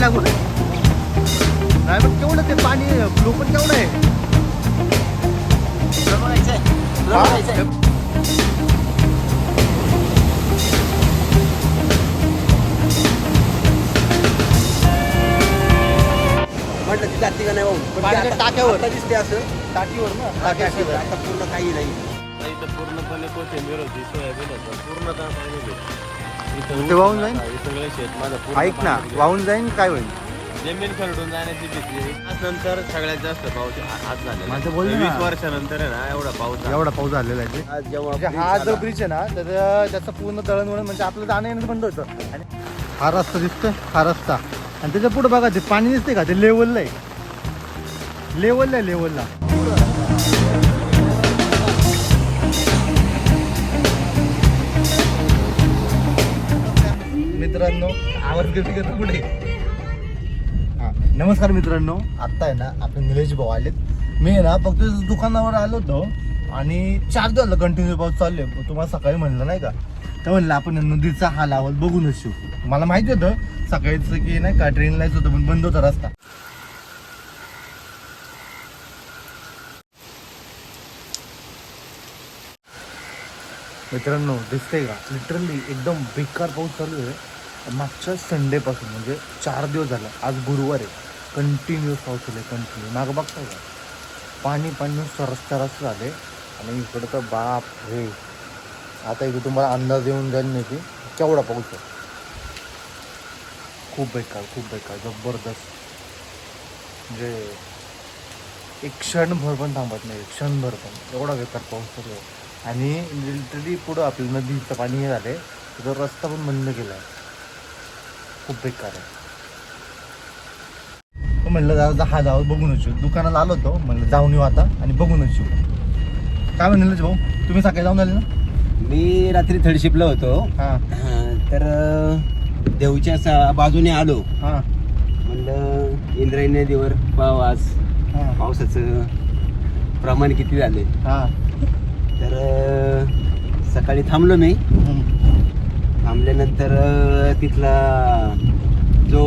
लागू नाही पण केवढं ते पाणी फ्लो पण केवढं आहे? म्हटलं ती जाती का नाही भाऊ? पण ती पाण्याच्या आता- टाक्यावर. आता दिसते असं. टाकीवर ना? आता टाकी अशी- अशी आता पूर्ण काही नाही. नाही तर पूर्णपणे कोथिंबीर होती सोयाबीन होतं. पूर्णतः पाणी इथं ते वाहून जाईन? सगळं शेत माझं पूर्ण ऐक ना गेलं. वाहून जाईन काय होईल जमीन खरडून जाण्याची भीती आज नंतर सगळ्यात जास्त पाऊस आ- आज झालेला माझं बोल ना. वीस वर्षानंतर आहे ना एवढा पाऊस झाला. एवढा पाऊस झालेला आहे ते. आज जेव्हा म्हणजे हा जो झाला, ब्रिज आहे ना तर त्याचं पूर्ण दळणवळण म्हणजे आपलं जाणं येणं बंद होतं आणि हा रस्ता दिसतोय हा रस्ता आणि त्याच्या पुढे बघा ते पाणी दिसते का ते लेवलला आहे लेवलला आहे लेवलला मित्रांनो आवाज कधी करतो पुढे. नमस्कार मित्रांनो आत्ता आहे ना आपले निलेश भाऊ आलेत. मी ना फक्त दुकानावर आलो होतो आणि चार दिवस कंटिन्यू पाऊस चालू आहे तुम्हाला सकाळी म्हणलं नाही का? तर म्हणलं आपण नदीचा हा लावल बघूनच शिव मला माहिती होतं सकाळीच की नाही का ट्रेन लाईच होतं पण बंद होता रस्ता. मित्रांनो दिसतंय का? लिटरली एकदम बेकार पाऊस चालू आहे. मागच्या संडेपासून म्हणजे चार दिवस झाला. आज गुरुवार आहे. कंटिन्यू पाऊस आहे कंटिन्यू मागं बघता का पाणी पाणी नुसतं रस्ता झाले. आणि इकडं तर बाप रे. आता इकडे तुम्हाला अंदाज येऊन जाईल नाही की केवढा पाऊस आहे. खूप बेकार खूप बेकार. जबरदस्त. म्हणजे एक क्षणभर पण थांबत नाही. क्षणभर पण. एवढा बेकार पाऊस चालू आहे आणि लिटरली पुढं आपलं नदीचं पाणी हे झालंय. तर रस्ता पण बंद केला आहे खूप बेकार आहे म्हणलं जा हा जाऊ बघूनच येऊ. दुकानाला आलो होतो म्हणलं जाऊन येऊ आता आणि बघूनच येऊ. काय म्हणलं भाऊ? तुम्ही सकाळी जाऊन आले ना? मी रात्री थर्ड शिपला होतो. हां. हा, तर अं, सा- बाजूने आलो. हां. म्हणलं इंद्रायणी नदीवर पाव आज. हां. पावसाचं प्रमाण किती झाले हां. तर अं, सकाळी थांबलो मी. थांबल्यानंतर तिथला जो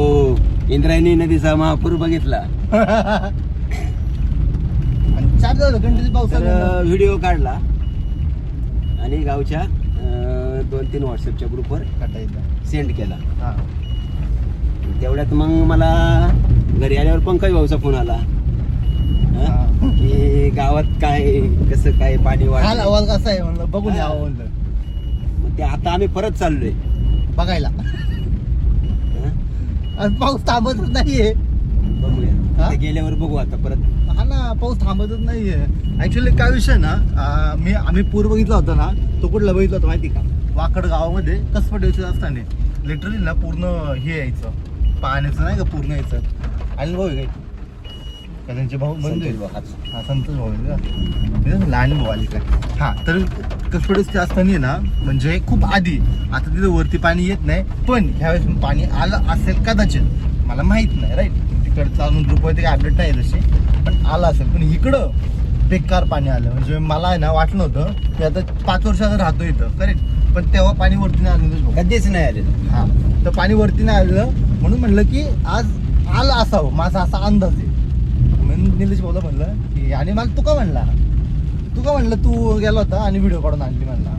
इंद्रायणी नदीचा महापूर बघितला. व्हिडिओ काढला. आणि गावच्या दोन तीन व्हॉट्सअपच्या ग्रुपवर सेंड केला. तेवढ्यात मग मला घरी आल्यावर पंकज भाऊचा फोन आला. की गावात काय कसं काय पाणी वाढ आवाज कसा आहे म्हणलं? बघून यावं म्हणलं. मग ते आता आम्ही परत चाललोय. बघायला? आणि पाऊस थांबतच नाहीये. बघूया. हा? ते गेल्यावर बघू आता परत. हा ना पाऊस थांबतच नाहीये. ऍक्च्युली काय विषय ना मी आम्ही पूर बघितला होता ना तो कुठला बघितला होता माहिती का? वाकड गावामध्ये कसपट यायचं असताना. लिटरली ना पूर्ण हे यायचं. पाण्याचं नाही का पूर्ण यायचं. आणि काय का त्यांचे भाऊ हाच. हा संतोष भाऊ आहे का? आणि भाऊ आली काय? हा तर कसपडच ते असताना ना म्हणजे खूप आधी आता तिथे वरती पाणी येत नाही पण ह्यावेळेस पाणी आलं असेल कदाचित. मला माहीत नाही राईट तिकडं चालून ग्रुपवरती काय अपडेट नाही तशी पण आलं असेल. पण इकडं बेकार पाणी आलं. म्हणजे मला आहे ना वाटलं होतं की आता पाच वर्षाचा राहतो इथं करेक्ट पण तेव्हा पाणी वरती नाही आलं. कधीच नाही आलेलं. हा तर पाणी वरती नाही आलं म्हणून म्हणलं की आज आलं असावं. माझा असा अंदाज आहे. निलेश भाऊला म्हणलं की आणि मला तू का म्हणला. तू का म्हणलं तू गेला होता आणि व्हिडिओ काढून आणली म्हणला.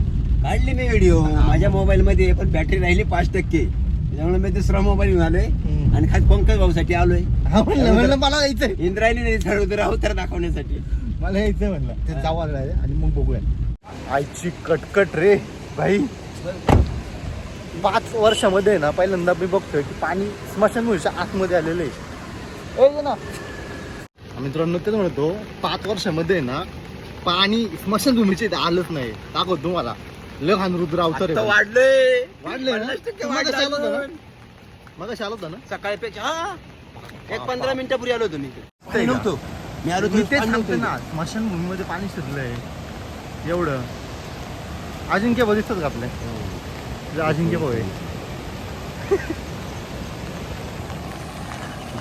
काढली मी व्हिडिओ. माझ्या मोबाईल मध्ये पण बॅटरी राहिली पाच टक्के. त्याच्यामुळे मी दुसरा मोबाईल घेऊन आलोय. आणि खास पंकज भाऊसाठी आलोय. हा म्हणलं म्हणलं मला यायचंय. इंद्रायणी नदी ठरवतो अवतार दाखवण्यासाठी. मला यायचंय म्हणलं. ते जावं लागलं आणि मग बघूया. आईची कटकट रे भाई. पाच वर्षामध्ये ना पहिल्यांदा मी बघतोय की पाणी स्मशानभूमीच्या आतमध्ये आलेलं आहे. ना. मित्रांनो तेच म्हणतो पाच वर्षामध्ये ना पाणी स्मशानभूमीच्या इथे आलंच नाही. दाखव तुम्हाला. घाण रुद्र अवतार आता आहे वाढलंय वाढलंय ना? पन्नास टक्के मगाशी वाढलं आलं होतं ना? अजून. मग आलं होतं ना? सकाळपेक्षा हा? एक पंधरा मिनिटापूर्वी आलो होतो मी. इथे. का? पाणी नव्हतो. मी आलो मी तेच पाणी सांगते ना स्मशानभूमीमध्ये पाणी शिरलंय. एवढं. अजिंक्य भाऊ दिसतात का आपल्या तुझं अजिंक्य भाऊ आहे.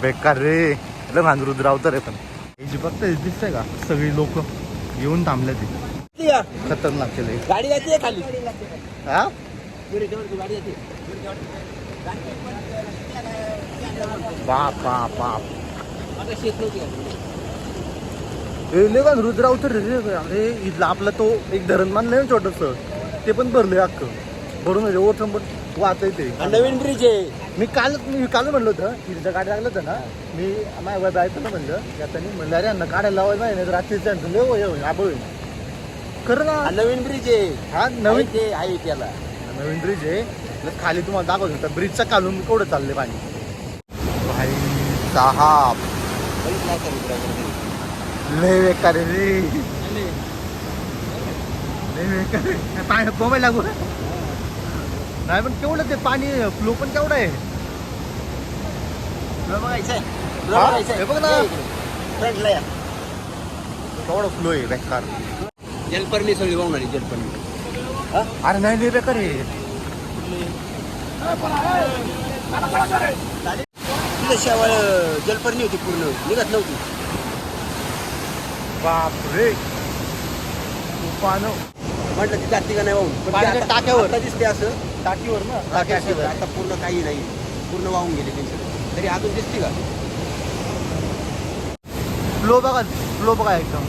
बेकार रे. लय भांदरुद्र अवतार आहे पण. हे जी फक्त दिसतंय का? सगळी लोक येऊन थांबले ते. खतरनाक केले गाडी जाते खाली? हा? गाडी जाते बाप. बाप रुद्रा उतर रे अरे इथला आपला तो एक धरण मानलंय ना छोटस. ते पण भरलंय अख्खं. भरून म्हणजे वाहत ते. हा नवीन ब्रिज आहे. मी काल मी काल म्हणलं होतं तिथं गाडी लागलं होतं ना मी माझ्या बायकोला म्हणलं त्याच्यानी म्हणलं अरे यांना काढायला लावायला नाही तर रात्री त्यांचं लय होय होय आबळ होईल. खरं हा ना नवीन ब्रिज आहे. हा नवीन ते आहे त्याला. नवीन ब्रिज आहे. तर खाली तुम्हाला दाखवत होता ब्रिजच्या खालून केवढं चाललंय पाणी? भाई साहाब. का? लय बेकार रे. लय बेकार. पाणी कोंबाय लागू? नाही पण केवढं ते पाणी फ्लो पण केवढं आहे? हा? हे बघ ना. केवढं फ्लो आहे बेकार. जलपर्णी सगळी वाहून आली जलपर्णी अरे नाही लय बेकार आहे. तिथं शेवाळ जलपर्णी होती पूर्ण. निघत नव्हती. बाप रे पानं म्हटलं ती जाती का नाही वाहून? टाक्यावर. दिसते असं. टाकीवर ना? टाक्याशिवाय आता पूर्ण काही नाही. पूर्ण वाहून गेले त्यांचं. तरी अजून दिसते का? फ्लो बघा फ्लो बघा एकदम.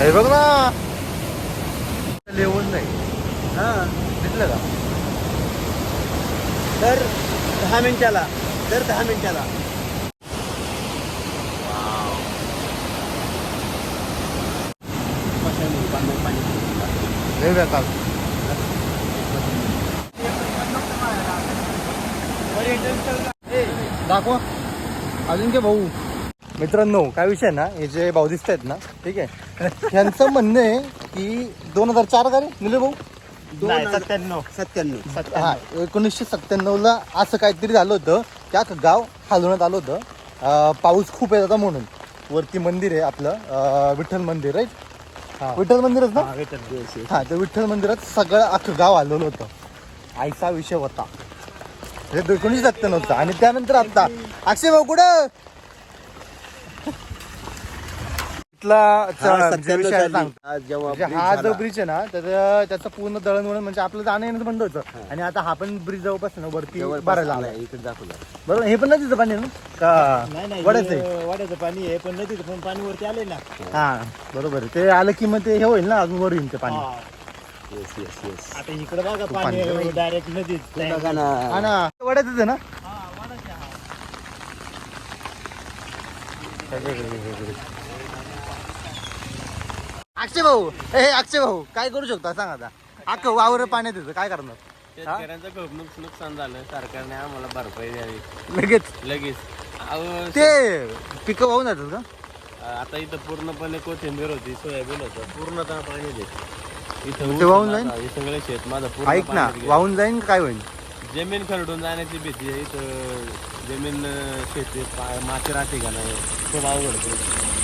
हे बघ ना. लेवल नाही. हा. दिसलं का? दर दहा मिनिटाला दर दहा मिनिटाला. बेकार दाखवा. अजून काय भाऊ. मित्रांनो काय विषय ना हे जे भाऊ दिसत आहेत ना ठीक आहे. यांचं म्हणणं आहे की दोन हजार चार का रे निले भाऊ? नाही, सत्त्याण्णव. सत्त्याण्णव. हा एकोणीसशे सत्त्याण्णवला असं काहीतरी झालं होतं. त्या गाव हलवण्यात आलं होतं. अं, पाऊस खूप येत होता म्हणून. वरती मंदिर आहे आपलं. अं, विठ्ठल मंदिर राईट विठ्ठल मंदिरच ना. हा ते विठ्ठल मंदिरात सगळं अख्खं गाव आलेलं होतं. आईचा विषय होता. हे एकोणीस सत्त्याण्णवचा. आणि त्यानंतर आता अक्षय भाऊ कुठं? इथला हा, म्हणजे आज जेव्हा हा जो. ब्रिज आहे ना त्याचं त्याचं पूर्ण दळणवळण म्हणजे आपलं जाणं येणं बंद होतं. आणि आता हा पण ब्रिज जवळपास ना वरती भरायला आलाय इकडे दाखवलं. बरोबर? हे पण नदीचं पाणी आहे ना? का? नाही नाही वड्याचं आहे? हे वाड्याचं पाणी आहे पण नदीचं पण पाणी वरती आले ना. हा बरोबर आहे. ते आलं की मग ते हे होईल ना अजून वर येईल ते पाणी. हा. येस येस येस आता इकडे बघा पाणी डायरेक्ट नदीत बघा ना. हा ना. आहे ना? अक्षय भाऊ ए अक्षय भाऊ काय करू शकता सांग आता. अख्खं वावर पाण्यात येतं काय करणार? शेतकऱ्यांचं खूप नुक- नुकसान झालं सरकारने आम्हाला भरपाई द्यावी. लगेच? लगेच. अहो, ते पिकं वाहून जातात का? आता इथं पूर्णपणे कोथिंबीर होती सोयाबीन होतं पूर्णतः पाणी दे इथं ते वाहून जाईन? हे सगळे शेत माझं पूर्ण ऐक ना पाण्यात गेलं. वाहून जाईन का काय होईल जमीन खरडून जाण्याची भीती आहे इथं जमीन अं, शेती पा- माती राहते का नाही खूप अवघड पडतं.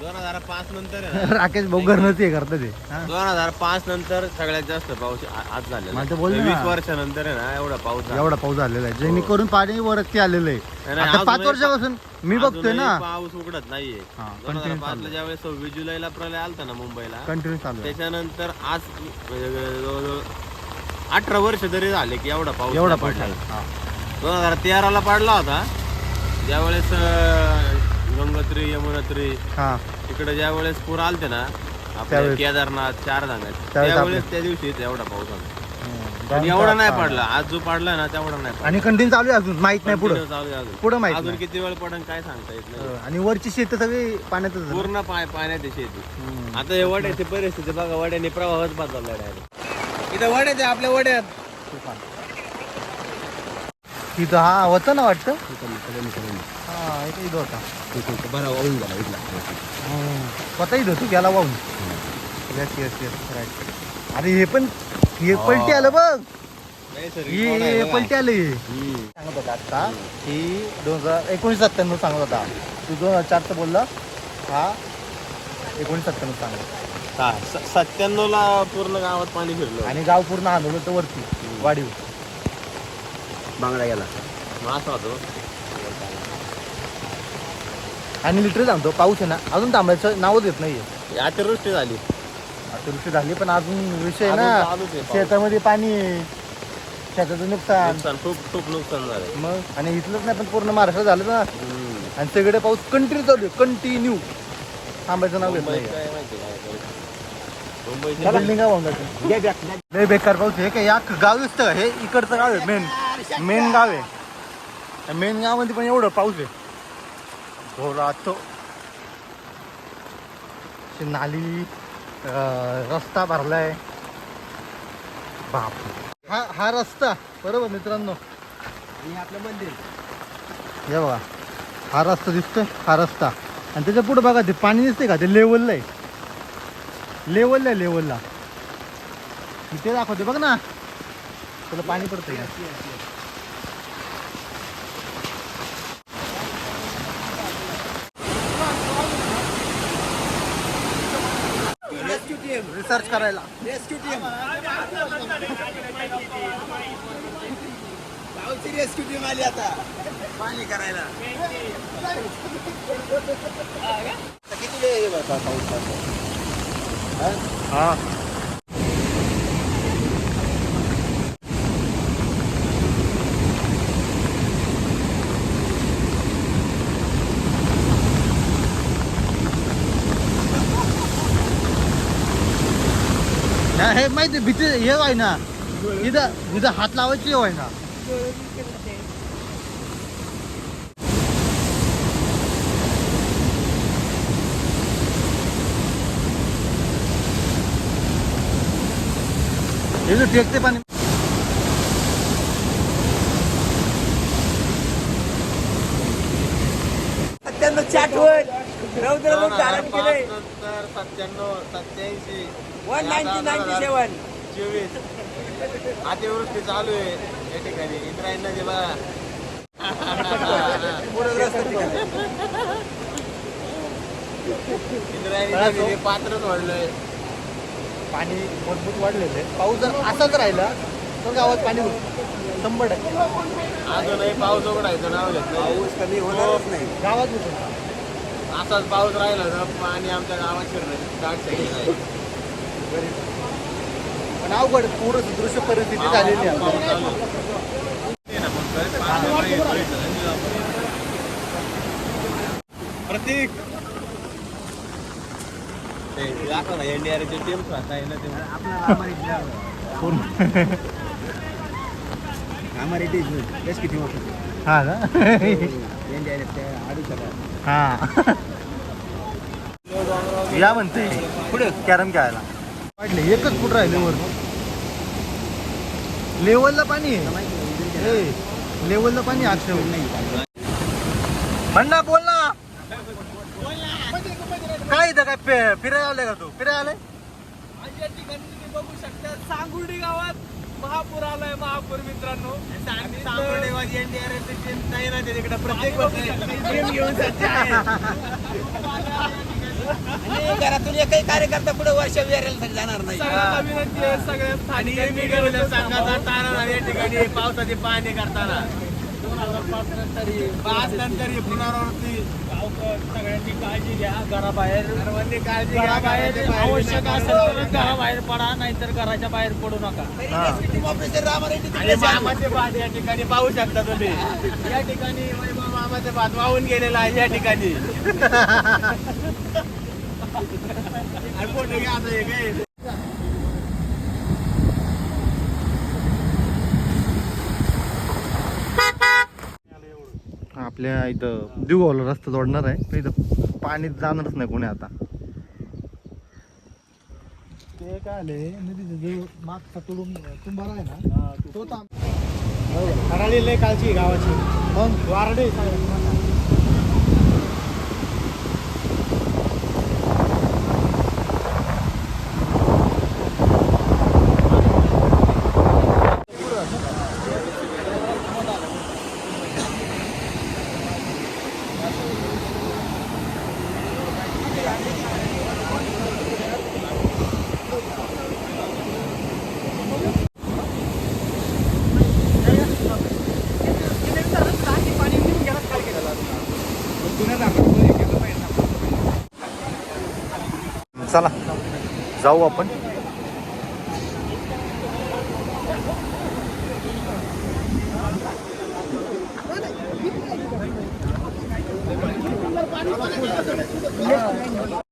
दोन हजार पाच नंतर आहे ना, राकेश भाऊ घरनच हे करतं ते हा. दोन हजार पाच नंतर सगळ्यात जास्त पाऊस आ- आज झालेला मला ते बोलले ना. वीस वर्षानंतर आहे ना एवढा पाऊस झाला. एवढा पाऊस झालेला आहे जेणेकरून पाणी वरती आलेलं आहे नाही, आता पाच वर्षापासून मी बघतोय अजूनही ना पाऊस उघडत नाहीये हा, दोन हजार continue पाचला चालू. ज्यावेळेस सव्वीस जुलैला प्रलय आलता ना मुंबईला कंटिन्यू चालू आहे त्याच्यानंतर आज म्हणजे जवळजवळ अठरा वर्ष तरी झाले की एवढा पाऊस एवढा नाही पाऊस पडला आहे. हा. दोन हजार तेराला पडला होता ज्यावेळेस अं, गंगोत्री यमुनोत्री हा. इकडे ज्या वेळेस पूर आलते ना आपल्या त्यावेळेस- केदारनाथ चार धांगात त्यावेळेस त्यावेळेस त्या दिवशी एवढा पाऊस आला. पण. एवढा नाही पडला. आज जो पडला ना तेवढा नाही पडला. आणि कंटिन्यू चालू आहे अजून? माहीत नाही पुढं. Continue चालू आहे अजून. पुढं माहीत अजून नाही. किती वेळ पडन काय सांगता येत नाही. आणि वरची शेत सगळी पाण्यातच आहे. पूर्ण पाय पाण्यात आहे शेती. आता हे वड्याची परिस्थिती बघा वड्याने प्रवाहच बदलला डायरेक्ट इथं वड्यात आहे आपल्या वड्यात. तिथं हा होतं ना वाटतं. हा इथं इथं होता. बरा वाहून इथला. स्वतः इथं होतो गेला वाहून. येस येस येस राईट अरे हे पण हे पलटी आलं बघ. हे पलटी आले. सांगत होता आता की दोन हजार एकोणीस सत्त्याण्णव सांगत होता. तू दोन हजार चारचं बोलला. हा एकोणीस सत्त्याण्णव सांगत सत्त्याण्णव ला पूर्ण गावात पाणी फिरलं. आणि गाव पूर्ण आंदोलन होतं वरती वाढीव बांगडा गेला. होतो आणि लिटर सांगतो पाऊस आहे ना अजून थांबायचं नावच येत नाहीये. अतिवृष्टी झाली. अतिवृष्टी झाली पण अजून विषय अजून ना चालूच आहे पाऊस. शेतामध्ये पाणी आहे. शेताचं नुकसान. नुकसान खूप खूप नुकसान झालंय. मग आणि इथलंच नाही पण पूर्ण महाराष्ट्र झालं ना. हम्म. आणि सगळे पाऊस कंटिन्यू चालू आहे कंटिन्यू थांबायचं नाव घेत मुंबईत नाही काय माहिती काय लय बेकार पाऊस आहे का या गाव दिसतं? हे इकडचं गाव आहे मेन मेन गाव आहे. मेन गावामध्ये पण एवढं पाऊस आहे. राहतो अशी नाली रस्ता भरलाय. बाप. हा हा रस्ता. बरोबर मित्रांनो. आणि आपलं मंदिर. हे बघा. हा रस्ता दिसतोय हा रस्ता. आणि त्याच्या पुढे बघा ते पाणी दिसतंय का? ते लेवलला आहे. लेवलला आहे लेवलला ते दाखवते बघ ना. तुला पाणी पडतंय का रिसर्च करायला. रेस्क्यू टीम गावची रेस्क्यू टीम आली आता. पाणी करायला. किती वेळ? हा. हे माहिती भीती हे आहे ना. इथं इथं हात लावायची आहे ना. हे टेकते पाणी. सत्त्याण्णव रौद्र धारण केलंय नंतर सत्त्याण्णव सत्याऐंशी वन नाईन्टी नाईन्टी सेवन चोवीस. अतिवृष्टी चालू आहे. या ठिकाणी इंद्रायणी नदी बघा पूरग्रस्त ठिकाण इंद्रायणी नदी पात्र सोडलंय पाणी मजबूत वाढलेलं आहे. पाऊस जर असाच राहिला तर गावात पाणी होईल. शंभर टक्के. अजूनही पाऊस उघडायचं नाव घेत नाही पाऊस कमी होणारच नाही. गावात होतं. असाच पाऊस राहिला तर पाणी आमच्या गावात शिरण्याची दाट शक्यता आहे पण अवघड पूर्ण दृश्य परिस्थिती झालेली आहे. प्रतीक. ते दाखव ना एनडीआरची टीम स्वतः आहे ना ते. आम्हाला रेस्क्यू टीम होती. हा का? हा. या म्हणते. पुढे कॅरम खेळायला. वाटले एकच फूट राहिले वर. लेवलला पाणी आहे. ए, लेवलला पाणी आहे अक्षय म्हणा बोल ना. काय इथं काय फिरायला आले का तू? फिरायला आलाय? तुम्ही बघू शकता सांगुर्डी गावात महापूर आलाय महापूर मित्रांनो. प्रत्येक वर्षी घेऊन सज्ज आहे आणि घरातून एकही कार्यकर्ता पुढे वर्ष विहारायला जाणार नाही. सगळ्यांना विनंती आहे सगळ्या आणि स्थानिक मी गेलो संघाचा तारा या ठिकाणी पावसाची पाहणी करताना. पाच नंतर ही पुनरावृत्ती. सगळ्यांनी काळजी घ्या घराबाहेर सर्वांनी काळजी घ्या घराबाहेर आवश्यक असेल. तर घराबाहेर पडा नाहीतर घराच्या बाहेर पडू नका. आणि. मामाचे भात या ठिकाणी पाहू शकता तुम्ही. या ठिकाणी मामाचे भात वाहून गेलेला आहे या ठिकाणी. आपल्या इथं दिवगावला रस्ता जोडणार आहे. पण इथं पाणी जाणारच नाही कोणी आता. ते काय आले नदीचा जो मागचा तुडून तुंबारा आहे ना तो कालची गावाची. मग वारडे चला जाऊ आपण.